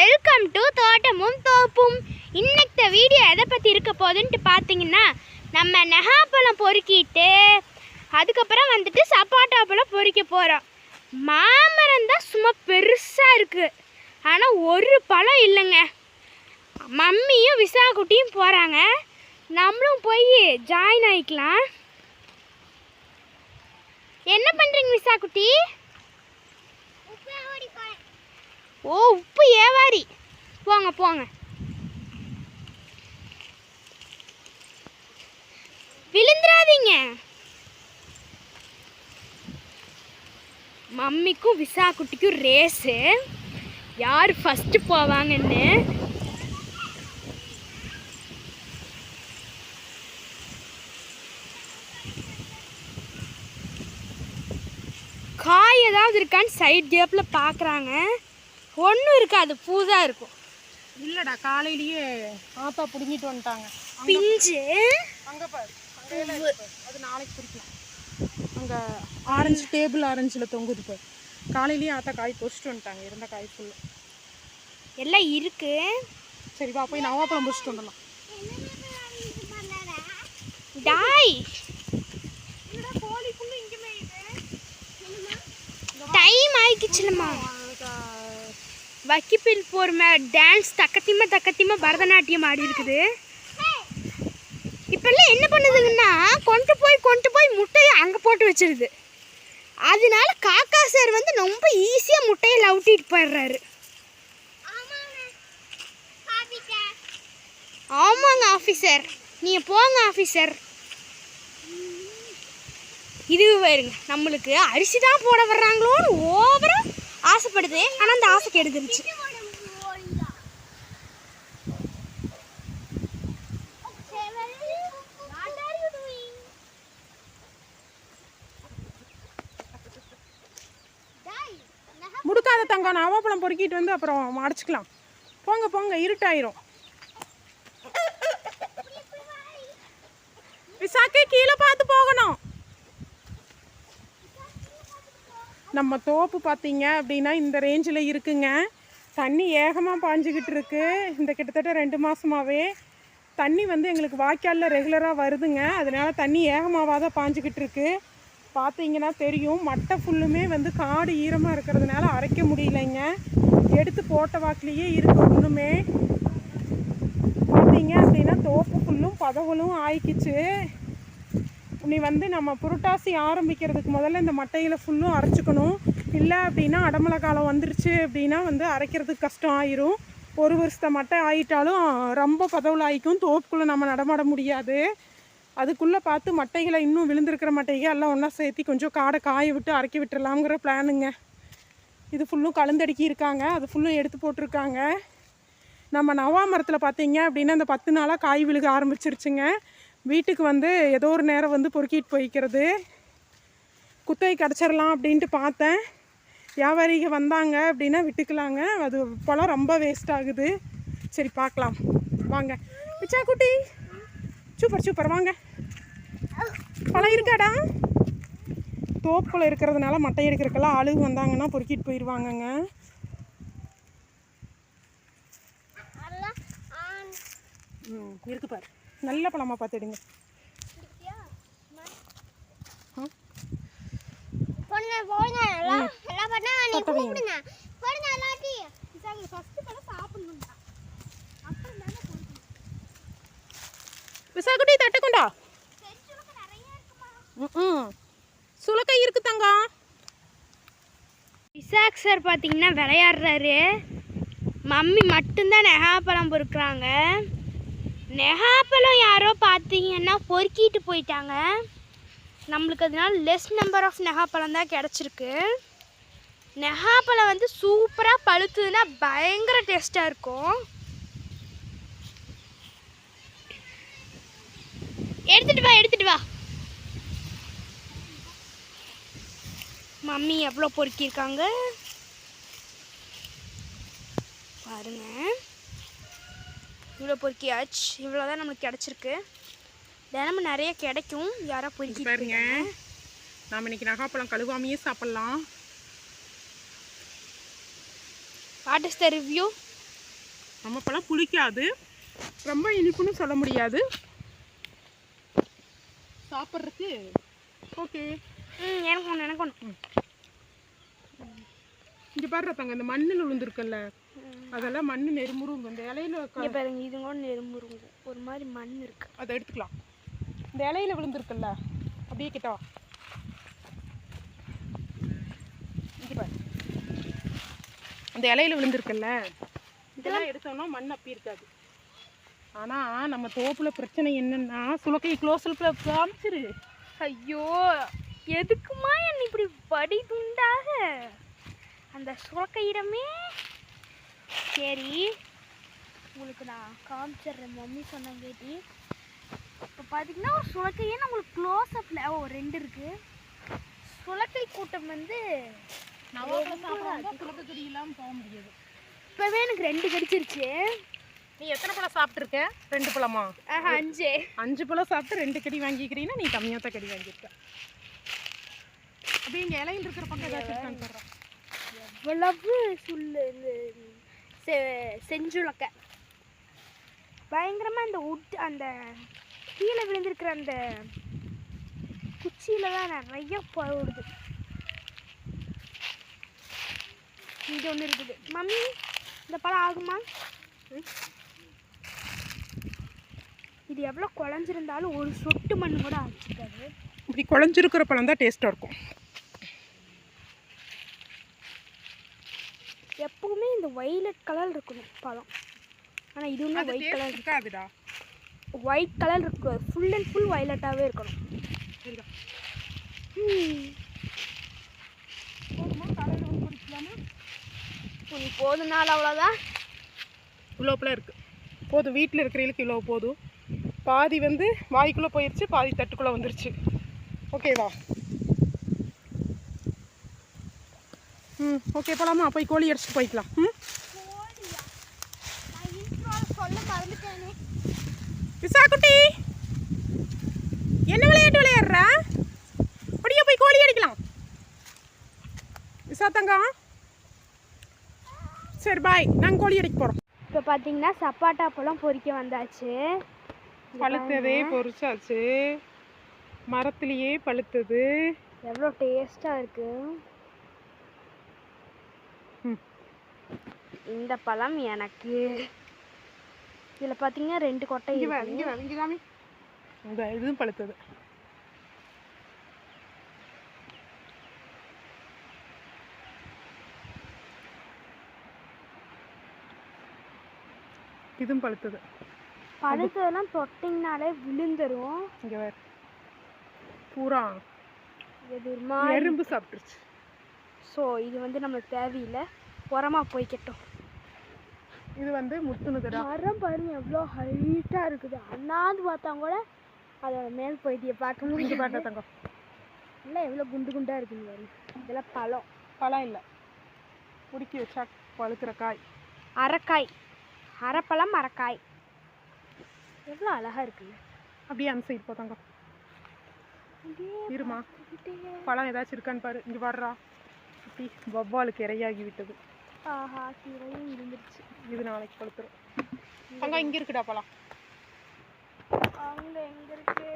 Welcome to தோட்டமும் தோப்பும். இன்னைக்கு video எதை பற்றி இருக்க போகுதுன்ட்டு பார்த்தீங்கன்னா நம்ம நெகாப்பழம் பொறுக்கிட்டு அதுக்கப்புறம் வந்துட்டு சப்பாட்டா பழம் பொறிக்க போகிறோம் மாமரம் தான் சும்மா பெருசாக இருக்குது ஆனால் ஒரு பழம் இல்லைங்க. மம்மியும் விசாகுட்டியும் போகிறாங்க நம்மளும் போய் ஜாயின் ஆகிக்கலாம் என்ன பண்ணுறீங்க விசாகுட்டி? ஓ உப்பு ஏவாரி. போங்க போங்க. விழுந்துடாதீங்க. மம்மிக்கும் விசா குட்டிக்கும் ரேஸு யார் ஃபஸ்ட்டு போவாங்கன்னு? காய் ஏதாவது இருக்கான்னு சைட் கேப்பில் பார்க்குறாங்க ஒன்றும் இருக்காது பூதாக இருக்கும். இல்லடா காலையிலேயே ஆத்தா புடுங்கிட்டு வந்துட்டாங்க. பிஞ்சு. அங்க பாரு. அது நாளைக்கு பிடிக்கலாம் அங்க ஆரஞ்சு டேபிள் ஆரஞ்சில் தொங்குது பாரு. காலையிலேயே ஆத்தா காய் பொறிச்சிட்டு வந்துட்டாங்க இருந்த காய் ஃபுல்லு எல்லாம் இருக்கு. சரி வா போய் நவாப்பழம் பொறிச்சிட்டு வந்துடலாம். டாய். டைம் ஆயிடுச்சுலம்மா. வக்கிப்பில் மே டான்ஸ் தக்கத்தியமாக தக்கத்தியமாக பரதநாட்டியம் ஆடி இருக்குது. இப்பெல்லாம் என்ன பண்ணுதுங்கன்னா கொண்டு போய் கொண்டு போய் முட்டையை அங்கே போட்டு வச்சிருது. அதனால காக்கா சார் வந்து ரொம்ப ஈஸியாக முட்டையை லவுட்டிட்டு போயிடுறாரு. ஆமாங்க ஆஃபீஸர் நீங்கள் போங்க ஆஃபீஸர் இது பாருங்க நம்மளுக்கு அரிசி தான் போட வர்றாங்களோன்னு ஓவராக ஆசைப்படுது. ஆனால் அந்த ஆசை கெடுத்துருச்சு. முடுக்காத தங்கம் நவாப்பழம் பொறுக்கிட்டு வந்து அப்புறம் அடைச்சிக்கலாம். போங்க போங்க இருட்டாயிரும். விசாக்கே கீழே பார்த்து போகணும். நம்ம தோப்பு பார்த்தீங்க அப்படின்னா இந்த ரேஞ்சில் இருக்குங்க. தண்ணி ஏகமாக பாஞ்சிக்கிட்டு இருக்கு. இந்த கிட்டத்தட்ட ரெண்டு மாதமாகவே தண்ணி வந்து எங்களுக்கு வாய்க்காலில் ரெகுலராக வருதுங்க. அதனால தண்ணி ஏகமாவாக தான் பாஞ்சிக்கிட்டு இருக்கு. பார்த்தீங்கன்னா தெரியும். மட்டை ஃபுல்லுமே வந்து காடு ஈரமாக இருக்கிறதுனால அரைக்க முடியலைங்க. எடுத்து போட்ட வாக்கிலேயே இருக்கு ஒன்றுமே பார்த்தீங்க அப்படின்னா தோப்பு ஃபுல்லும் பதவலும் ஆயிக்கிச்சு. நீ வந்து நம்ம புரட்டாசி ஆரம்பிக்கிறதுக்கு முதல்ல இந்த மட்டையில் ஃபுல்லும் அரைச்சிக்கணும். இல்லை அப்படின்னா அடமலை காலம் வந்துருச்சு அப்படின்னா வந்து அரைக்கிறதுக்கு கஷ்டம் ஆயிரும். ஒரு வருஷத்தை மட்டை ஆயிட்டாலும் ரொம்ப பதவில் ஆயிக்கும் தோப்புக்குள்ளே நம்ம நடமாட முடியாது. அதுக்குள்ளே பார்த்து மட்டைகளை இன்னும் விழுந்திருக்கிற மட்டைகள் எல்லாம் ஒன்றா சேர்த்தி கொஞ்சம் காடை காய விட்டு அரைக்கி விட்டுடலாம்ங்கிற பிளானுங்க. இது ஃபுல்லும் கலந்தடுக்கி இருக்காங்க. அது ஃபுல்லும் எடுத்து போட்டிருக்காங்க. நம்ம நவா மரத்தில் பார்த்தீங்க அப்படின்னா இந்த பத்து நாளாக காய் விழுக ஆரம்பிச்சிருச்சுங்க. வீட்டுக்கு வந்து ஏதோ ஒரு நேரம் வந்து பொறுக்கிட்டு போய்க்கிறது. குத்தகை கிடச்சிடலாம் அப்படின்ட்டு பார்த்தேன். வியாபாரிக வந்தாங்க அப்படின்னா விட்டுக்கலாங்க. அது பழம் ரொம்ப வேஸ்ட் ஆகுது. சரி பார்க்கலாம். வாங்க. பிச்சா குட்டி? Super super. வாங்க. பழம் இருக்காடா? தோப்புக்குள்ள இருக்கிறதுனால மட்டை எடுக்கிறதுக்கெல்லாம் ஆளுங்க வந்தாங்கன்னா பொறுக்கிட்டு போயிடுவாங்கங்க ம் இருக்கு பாரு. நல்ல பழமா பார்த்து எடுங்க. விசாகுட்டி தட்டுக்குண்டா. ம் சுலக்கை இருக்கு தங்கம் இசாக் சார் பார்த்தீங்கன்னா விளையாடுறாரு. மம்மி மட்டும்தான் நெகாப்பழம் பொறுக்குறாங்க. நெகாப்பழம் யாரோ பார்த்தீங்கன்னா பொறுக்கிட்டு போயிட்டாங்க. நம்மளுக்கு அதனால் லெஸ் நம்பர் ஆஃப் நெகாப்பழம் தான் கிடச்சிருக்கு. நெகாப்பழம் வந்து சூப்பராக பழுத்துதுன்னா பயங்கர டேஸ்ட்டாக இருக்கும். எடுத்துட்டு வா எடுத்துட்டு வா. மம்மி எவ்வளோ பொறுக்கியிருக்காங்க? பாருங்கள் இவ்வளோ பொறுக்கியாச்சு இவ்வளோ தான் நம்மளுக்கு கிடச்சிருக்கு. தினமும் நிறைய கிடைக்கும். யாரோ பொறுக்கி பாருங்க. நாம் இன்னைக்கு நகாப்பழம் கழுவாமையே சாப்பிட்லாம். வாட் இஸ் த ரிவ்யூ நம்ம பழம் புளிக்காது. ரொம்ப இனிப்புன்னு சொல்ல முடியாது. சாப்பிட்றதுக்கு? ஓகே ம் எனக்கு ஒன்று எனக்கு ஒன்று இங்கே பாரு தங்க இந்த மண்ணில் விழுந்துருக்குல்ல அதெல்லாம் மண் நெருமுருங்க. இந்த இலையில பாருங்க இது கூட நெரும்புருங்க ஒரு மாதிரி மண் இருக்கு. அதை எடுத்துக்கலாம். இந்த இலையில விழுந்துருக்குல்ல அப்படியே கிட்ட வா. இங்க பாரு. அந்த இலையில விழுந்துருக்குல்ல இதெல்லாம் எடுத்தோம்னா மண் அப்பி இருக்காது. ஆனா நம்ம தோப்புல பிரச்சனை என்னன்னா சுலக்கை க்ளோஸில் காமிச்சிரு. ஐயோ எதுக்குமா என்ன இப்படி படி துண்டாக அந்த சுரக்கையிடமே சரி. உங்களுக்கு நான் காமிச்சிடுறேன். மம்மி சொன்ன கேட்டி. இப்போ பார்த்தீங்கன்னா ஒரு சுரக்கையே நம்மளுக்கு க்ளோஸ் அப்பில் ஓ ரெண்டு இருக்கு. சுரக்கை கூட்டம் வந்து நவாப்பில் சாப்பிட்றவங்க சுலக்கை கடி இல்லாமல் போக முடியாது. இப்போவே எனக்கு ரெண்டு கடிச்சிருச்சு. நீ எத்தனை பழம் சாப்பிட்ருக்க ரெண்டு பழமா? ஆஹா அஞ்சு. அஞ்சு பழம் சாப்பிட்டு ரெண்டு கடி வாங்கிக்கிறீங்கன்னா நீ கம்மியாக தான் கடி வாங்கியிருக்க. அப்படியே இங்கே இலையில் இருக்கிற பக்கம் எவ்வளவு இந்த செ- செஞ்சுலக்க. பயங்கரமாக அந்த உட் அந்த கீழே விழுந்திருக்கிற அந்த குச்சியில் தான் நிறைய போடுது இது ஒன்று இருக்குது. மம்மி இந்த பழம் ஆகுமா? இது எவ்வளோ குழஞ்சிருந்தாலும் ஒரு சொட்டு மண் கூட ஆச்சுக்காது இப்படி குழஞ்சிருக்கிற பழம் தான் டேஸ்ட்டாக இருக்கும். எப்பவுமே இந்த வைலட் கலர் இருக்கணும் பழம். ஆனால் இதுவுமே ஒயிட் கலர் இருக்காதுடா. ஒயிட் கலர் இருக்கு. ஃபுல் அண்ட் ஃபுல் வைலட்டாகவே இருக்கணும். போதுமா நாள் அவ்வளோதான். இவ்வளோப்பெல்லாம் இருக்குது போதும் வீட்டில் இருக்கிறவங்களுக்கு இவ்வளோ போதும். பாதி வந்து வாய்க்குள்ளே போயிடுச்சு பாதி தட்டுக்குள்ளே வந்துருச்சு. ஓகேவா? ம் ஓகே போகலாமா போய் கோழி அடிச்சுட்டு போய்க்கலாம். ம்? விசா குட்டி என்ன விளையாட்டு விளையாடுற? அப்படியே போய் கோழி அடிக்கலாம். விசா தங்கம் சரி பாய் நாங்கள் கோழி அடிக்க போகிறோம் இப்போ பார்த்தீங்கன்னா சப்பாட்டா பழம் பொறிக்க வந்தாச்சு. பழுத்ததே பொரிச்சாச்சு மரத்துலேயே பழுத்தது. எவ்வளோ டேஸ்ட்டாக இருக்கு. இந்த பழம் எனக்கு. இதில் பார்த்தீங்கன்னா ரெண்டு கொட்டை இதுவும் பழுத்தது. இதுவும் பழுத்தது. பழுத்ததெல்லாம் தொட்டிங்கனாலே விழுந்துரும். இங்கே வேறு பூரா மாதிரி எறும்பு சாப்பிட்டுருச்சு. ஸோ இது வந்து நம்மளுக்கு தேவையில்லை. உரமா போய்க்கட்டும். இது வந்து முத்துனுதுடா மரம் பாருங்க எவ்வளோ ஹைட்டாக இருக்குது. அண்ணாந்து பார்த்தா கூட அதோட மேல் பகுதியை பார்க்க முடியும் பாட்டா தங்கம். எல்லாம் எவ்வளோ குண்டு குண்டாக இருக்குங்க பாருங்க. இதெல்லாம் பழம். பழம் இல்லை. உடுக்கி வச்சா பழுக்கிற காய். அரைக்காய். அரைப்பழம் அரைக்காய். எவ்வளோ அழகாக இருக்குங்க அப்படியே அந்த சைடு போ தங்கம். அப்படியே இருமா. பழம் ஏதாச்சும் இருக்கான்னு பாரு. இங்கே வர்றா அப்படி வவ்வாலுக்கு இரையாகி விட்டது. ஆஹா கீரையும் இருந்துருச்சு இது நாளைக்கு பழுத்துரும் தங்கம் இங்கே இருக்குடா பழம். அவங்க எங்க இருக்கு?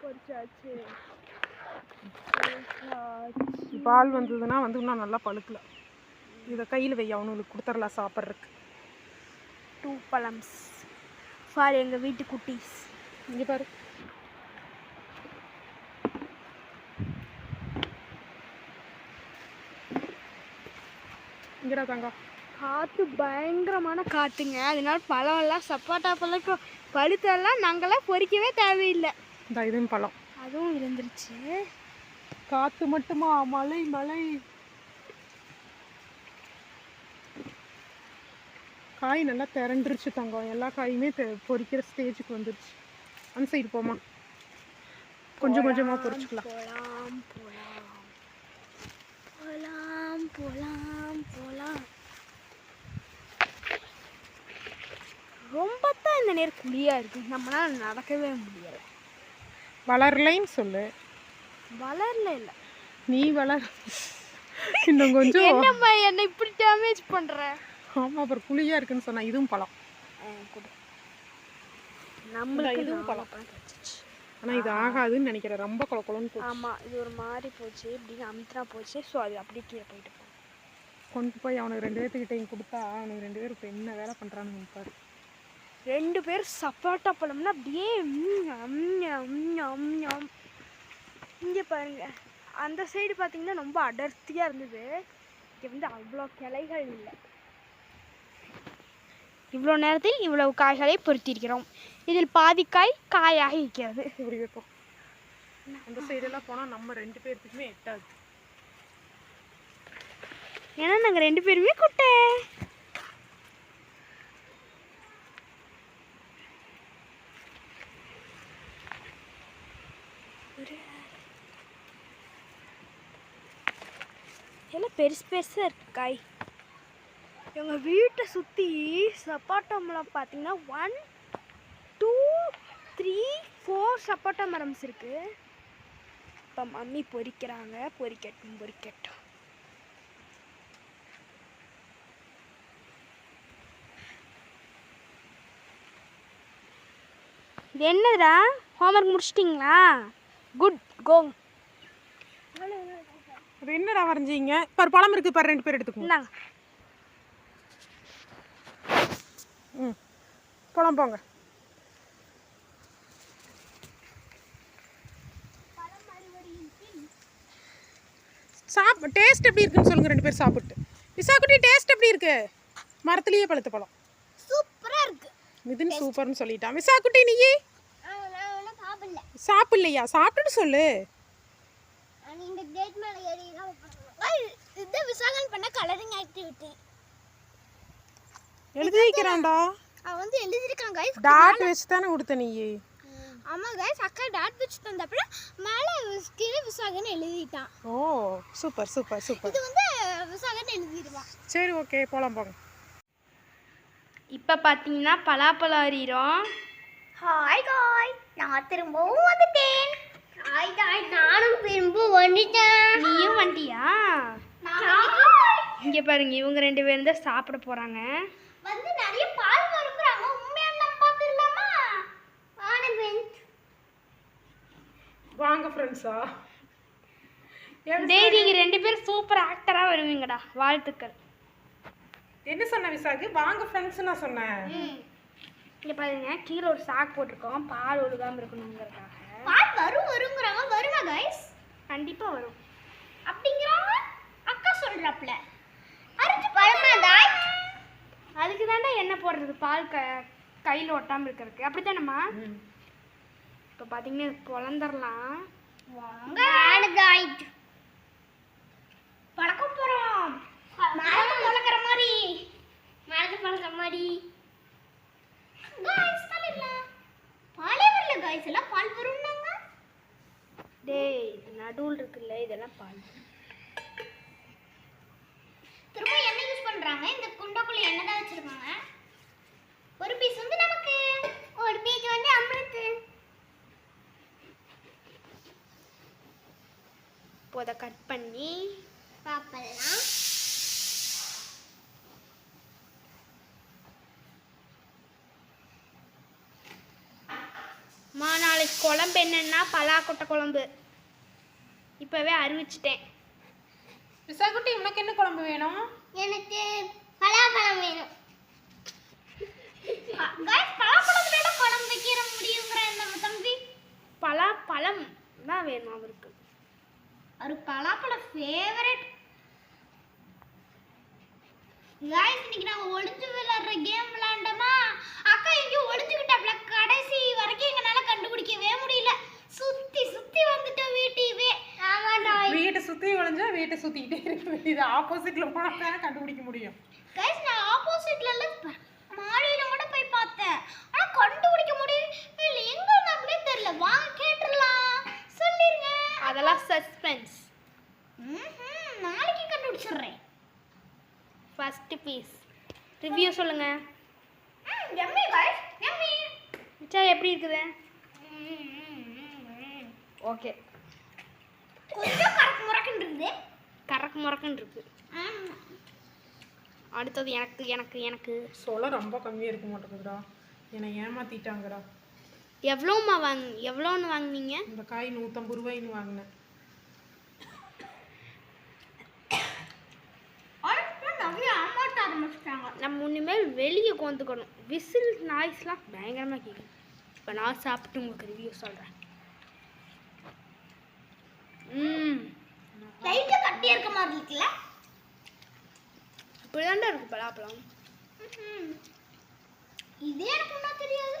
பொரிச்சாச்சு. பால் வந்ததுன்னா வந்து இன்னும் நல்லா பழுக்கல. இதை கையில் வை அவனுங்களுக்கு கொடுத்துடலாம் சாப்பிட்றதுக்கு. டூ பழம்ஸ். ஃபார் எங்கள் வீட்டு குட்டீஸ். இங்கே பாரு. இங்கடா தங்கம் காற்று பயங்கரமான காற்றுங்க அதனால பழமெல்லாம் சப்பாட்டா பழம் பழுத்தெல்லாம் நாங்களாம் பொறிக்கவே தேவையில்லை. இந்த இதுவும் பழம். அதுவும் விழுந்துருச்சு காற்று மட்டுமா? மழை மழை. காய் நல்லா திரண்டுருச்சு தங்கம். எல்லா காயுமே பொரிக்கிற ஸ்டேஜுக்கு வந்துருச்சு. அந்த சைடு போமா கொஞ்சம் கொஞ்சமாக பொரிச்சுக்கலாம் போலாம் போலாம் போலாம். ரொம்ப தான் இந்த நேரம் குளியா இருக்கு. நம்மளால நடக்கவே முடியல. வளரலைன்னு சொல்லு. வளரல இல்ல. நீ வளர். இன்னும் கொஞ்சம். என்னம்மா என்னை இப்படி டேமேஜ் பண்ற? ஆமாம் அப்புறம் புளியாக இருக்குன்னு சொன்னா இதுவும் பழம். நம்மளுக்கு இதுவும் பழம். ஆனால் இது ஆகாதுன்னு நினைக்கிறேன். ரொம்ப குள குளன்னு போச்சு. ஆமாம் இது ஒரு மாதிரி போச்சு. இப்படின்னு அமுத்தினா போச்சு. ஸோ அது அப்படியே கீழே போயிட்டு போகும் கொண்டு போய் அவனுக்கு ரெண்டு பேர்த்துக்கிட்டையும் கொடுத்தா அவனுக்கு ரெண்டு பேரும் இப்போ என்ன வேலை பண்ணுறான்னு பாரு. ரெண்டு பேர் சப்பாட்டா பழம்னா அப்படியே. இங்க பாருங்க. அந்த சைடு பார்த்தீங்கன்னா ரொம்ப அடர்த்தியாக இருந்தது. இங்கே வந்து அவ்வளோ கிளைகள் இல்லை. இவ்வளோ நேரத்தில் இவ்வளவு காய்களை பொருத்தியிருக்கிறோம். இதில் பாதி காய் காயாக இருக்கிறது. இப்படி வைப்போம். அந்த சைடெல்லாம் போனால் நம்ம ரெண்டு பேர்த்துக்குமே எட்டாது. ஏன்னா நாங்கள் ரெண்டு பேருமே குட்டை. எல்லாம் பெருசு பெருசாக இருக்கு காய். எங்கள் வீட்டை சுற்றி சப்பாட்டா மரம் பார்த்தீங்கன்னா ஒன் த்ரீ ஃபோர் சப்பாட்டா மரம்ஸ் இருக்குது இப்போ மம்மி பொரிக்கிறாங்க பொரிக்கட்டும் பொரிக்கட்டும் இது என்னதுடா? ஹோம்ஒர்க் முடிச்சிட்டிங்களா? குட் கோ அது என்னடா வரைஞ்சீங்க? பாரு பழம் இருக்குது பாரு ரெண்டு பேர் எடுத்துக்கோங்க ம். பழம் போங்க. சாப் டேஸ்ட் எப்படி இருக்குன்னு சொல்லுங்க ரெண்டு பேர் சாப்பிட்டு. விசாக்குட்டி டேஸ்ட் எப்படி இருக்கு? மரத்துலயே பழுத்த பழம். சூப்பராக இருக்கு. மிதுன் சூப்பர்னு சொல்லிட்டான். விசாக்குட்டி நீ சாப்பிடலையா? சாப்பிட்டுட்டு சொல்லு. இது விசாகன் பண்ண கலரிங் ஆக்டிவிட்டி எழுதி வைக்கிறான்டா. அவன் வந்து எழுதியிருக்கான் கைஸ் டாட் வச்சு தானே கொடுத்த நீ ஆமாம் கைஸ் அக்கா டாட் வச்சு தந்தப்பல மேலே கீழே விசாகன் எழுதிட்டான். ஓ சூப்பர் சூப்பர் சூப்பர். இது வந்து விசாகன் எழுதிடுவான். சரி ஓகே போலாம் போங்க. இப்போ பார்த்தீங்கன்னா பலாப்பழம் அறிகிறோம் ஹாய் காய் நான் திரும்பவும் வந்துட்டேன். ஹாய் காய் நானும் திரும்ப வந்துட்டேன். நீயும் வந்துட்டியா இங்கே பாருங்க இவங்க ரெண்டு பேரும் தான் சாப்பிட போகிறாங்க வந்து நிறைய பால் வருக்குறாங்க உண்மையான நம்ம பார்த்துடலாமா ஆனந்த் வாங்க ஃப்ரெண்ட்ஸா டேய் நீங்கள் ரெண்டு பேரும் சூப்பர் ஆக்டராக வருவீங்கடா வாழ்த்துக்கள். என்ன சொன்ன விசாக்கு வாங்க ஃப்ரெண்ட்ஸ் நான் சொன்னேன். இங்கே பாருங்க கீழே ஒரு சாக் போட்டிருக்கோம் பால் ஒழுகாமல் இருக்கணுங்கிறதுக்காக. பால் வரும் வருங்கிறாங்க. வருமா கைஸ் கண்டிப்பாக வரும். அப்படிங்கிறாங்க. அக்கா சொல்றாப்ல. அரைச்சு வருமா தாய் அதுக்கு தாண்டா என்ன போடுறது பால் க கையில் ஒட்டாமல் இருக்கிறதுக்கு. அப்படி தானேம்மா இப்போ பார்த்தீங்கன்னா தாயிட் பழக்க போறோம். மரத்தை பழக்கிற மாதிரி. மரத்தை பழக்கிற மாதிரி. கைஸ் தள்ளிடலாம் பாலே வரல கைஸ் எல்லாம் பால் வரும்னாங்க. டேய் இது நடுவில் இருக்குல்ல இதெல்லாம் பால். திரும்ப என்ன யூஸ் பண்றாங்க. இந்த குண்டாக்குள்ள எண்ணெய் தான் வச்சிருக்காங்க ஒரு பீஸ் வந்து நமக்கு ஒரு பீஸ் வந்து அமிர்து இப்போ அதை கட் பண்ணி பாப்பலாம் மா நாளைக்கு குழம்பு என்னன்னா பலாக்கொட்டை குழம்பு. இப்போவே அறிவிச்சிட்டேன். விசாக்குட்டி உனக்கு என்ன குழம்பு வேணும்? எனக்கு பலாப்பழம் வேணும். பலாப்பழம் வேணும் குழம்பு வைக்கிற முடியுங்கிற நம்ம தம்பி? பலா பழம் தான் வேணும் அவருக்கு. ஒரு பலாப்பழம் ஃபேவரட் கைஸ் இன்னைக்கு நாங்க ஒளிஞ்சு விளையாடுற கேம் விளையாண்டோமா? அக்கா இங்க ஒளிஞ்சுக்கிட்டாப்ல. கடைசி வரைக்கும் எங்களால கண்டுபிடிக்கவே முடியல. சுத்தி சுத்தி வந்துட்டோம் வீட்டையவே ஆமாடா வீட்டை சுற்றி ஒழிஞ்சா வீட்டை சுற்றிக்கிட்டே இருக்க வேண்டியது. ஆப்போசிட்டில் போனால் தானே கண்டுபிடிக்க முடியும். கைஸ் நான் ஆப்போசிட்ல இல்ல ப- மாடியில கூட போய் பார்த்தேன். ஆனா கண்டுபிடிக்க முடியும் இல்ல. எங்க நம்மளே தெரியல. வாங்க அதெல்லாம் சஸ்பென்ஸ் நாளைக்கு கண்டுபிடிச்சிடுறேன். ஃபஸ்ட்டு பீஸ் ரிவ்யூ எம்மி மிச்சா எப்படி இருக்குது? ஓகே. கொஞ்சம் கறக்கு முறக்குன்னு இருக்குது கறக்கு முறக்குன்னு இருக்கு. ஆமா. அடுத்தது எனக்கு எனக்கு எனக்கு. சொலை ரொம்ப கம்மியாக இருக்க மாட்டேங்குதுடா. என்னை ஏமாத்திட்டாங்கடா. எவ்வளோம்மா வாங் எவ்வளோன்னு வாங்குனீங்க? இந்த காய் நூற்றம்பது ரூபாய்ன்னு வாங்கினேன். நம்ம இனிமேல் வெளியே கொந்துக்கணும் விசில் நாய்ஸ்லாம் பயங்கரமாக கேட்கும் இப்போ நான் சாப்பிட்டு உங்களுக்கு ரிவ்யூ சொல்கிறேன் ம். லைட்டா கட்டி இருக்க மாதிரி இருக்குல்ல? இப்படி தாண்டா இருக்கு பலாப்பழம். இதே எனக்கு என்ன தெரியாது.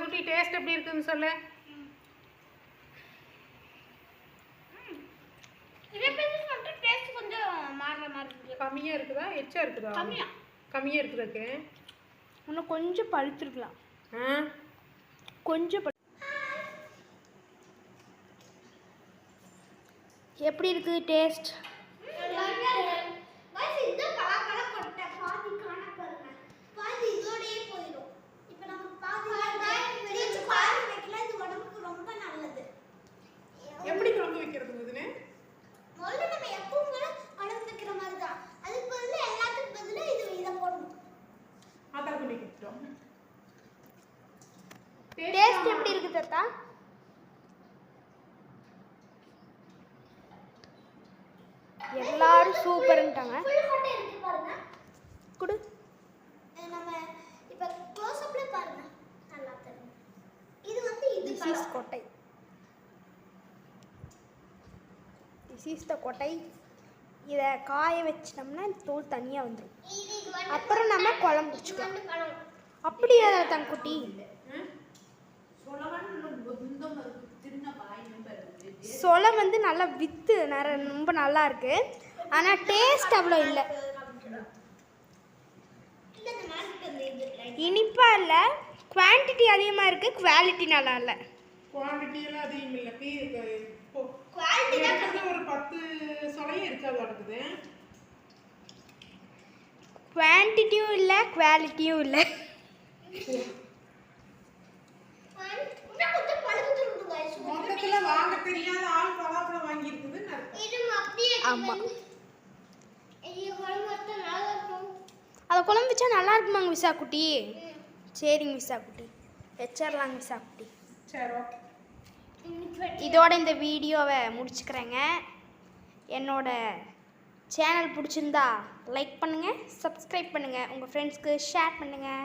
குட்டி டேஸ்ட் எப்படி இருக்குன்னு சொல்லு. இதே பீசஸ் மட்டும் டேஸ்ட் கொஞ்சம் மாறுற மாதிரி இருக்கு கம்மியாக இருக்குதா? எச்சா இருக்குதா? கம்மியா. கம்மியாக இருக்குதாக்கு? இன்னும் கொஞ்சம் பழுத்துருக்கலாம். ஆ? கொஞ்சம் பழு- எப்படி இருக்குது டேஸ்ட் guys, இது பலாப்பழ கொட்டை. பாதி காண பாருங்க. பாதி இதோடயே போயிடும். இப்ப நம்ம பாதி பிரிச்சு குழம்பு வைக்கலாம். இது உடம்புக்கு ரொம்ப நல்லது. எப்படி குழம்பு வைக்கிறது இதுன்னு முதல்ல நம்ம எப்பவும் போல குழம்பு வைக்கிற மாதிரி தான். அதுக்கு பதிலா எல்லாத்துக்கும் பதிலா இது இதை போடணும். ஆத்தாள் பண்ணி கொடுத்துட்டோம் டேஸ்ட் எப்படி இருக்குது தாத்தா எல்லாரும் சூப்பர்ன்ட்டாங்க full கொட்டை இருக்கு பாருங்க. கொடு அஹ் நம்ம இப்ப close up ல பாருங்க. நல்லா தெரியும். இது வந்து இது திஸ் இஸ் பழம். கொட்டை சீஸ்த கொட்டை இதை காய வச்சிட்டோம்னா இந்த தோல் தனியாக வந்துடும் அப்புறம் நம்ம குழம்பு வச்சுக்கலாம். அப்படி பழம். அப்படியே தங்குட்டி சொலை வந்து நல்லா வித்து நிறைய ரொம்ப நல்லா இருக்கு. ஆனால் டேஸ்ட் அவ்வளோ இல்லை. இனிப்பாக இல்லை. குவான்டிட்டி அதிகமாக இருக்குது குவாலிட்டி நல்லா இல்லை. குவான்டிட்டி எல்லாம் அதிகம் இல்லை Quality தான் இருக்கிறது ஒரு பத்து சொலையும் இருக்காது இருக்குது குவான்டிட்டியும் இல்லை குவாலிட்டியும் இல்லை. மொத்தத்தில் வாங்க தெரியாத ஆள் பலாப்பழம் ஆமா. அதை குழம்பு வச்சா நல்லா இருக்குமாங்க விசா குட்டி சரிங்க விசா குட்டி வச்சிடலாங்க விசா குட்டி சரி ஓகே. இதோட இந்த வீடியோவை முடிச்சுக்கிறேங்க. என்னோட சேனல் பிடிச்சிருந்தா லைக் பண்ணுங்கள் சப்ஸ்கிரைப் பண்ணுங்கள் உங்கள் ஃப்ரெண்ட்ஸ்க்கு ஷேர் பண்ணுங்கள்